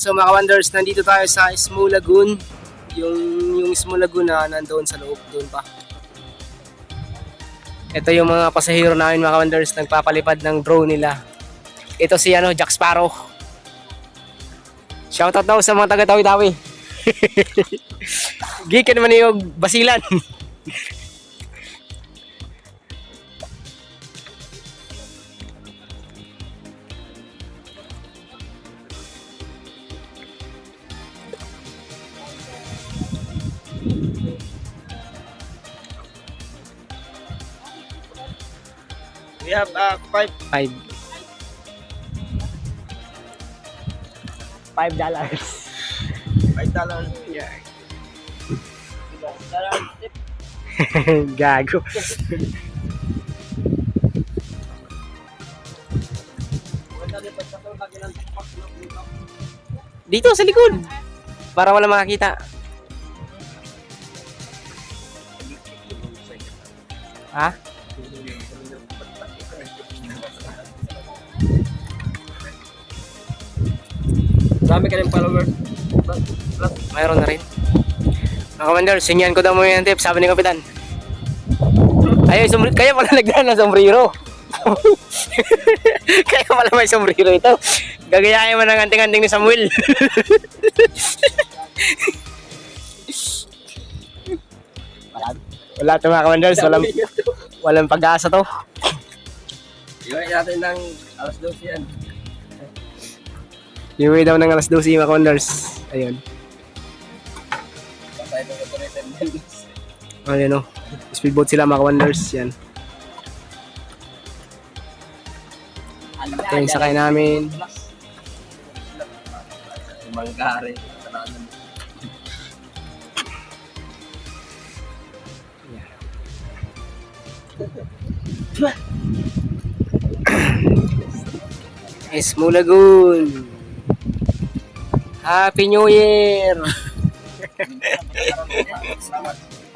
So mga wonders, nandito tayo sa Small Lagoon. Yung, yung Small Lagoon na nandoon sa loob, doon pa. Ito yung mga pasahero namin mga wonders, nagpapalipad ng drone nila. Ito si ano, Jack Sparrow. Shoutout daw sa mga taga-Tawi-Tawi. Gikan naman yung basilan. We have uh, five Five. Five dollars. five dollars. Yeah. Gago. Dito sa likod. Para wala makakita. Ha? Dami ka rin followers. Mayroon na rin. Mga commander, sinyan ko daw mo yung tip, sabi ni Kapitan. Ay, sombrero, kaya pala nagdaan ng sombrero. kaya pala may sombrero ito. Gagayahin mo ng anting-anting ni Samuel. Wala ito mga commanders, walang, walang pag-asa to. Iwan natin ng alas 12 yan. Iuwi daw ng alas 12 mga commanders. Ayun. Patay ng operator din. Ayun o. Speedboat sila mga commanders. Yan. Ito yung sakay namin. Manggari. Kasalanan. Esmo Lagoon. Happy New Year!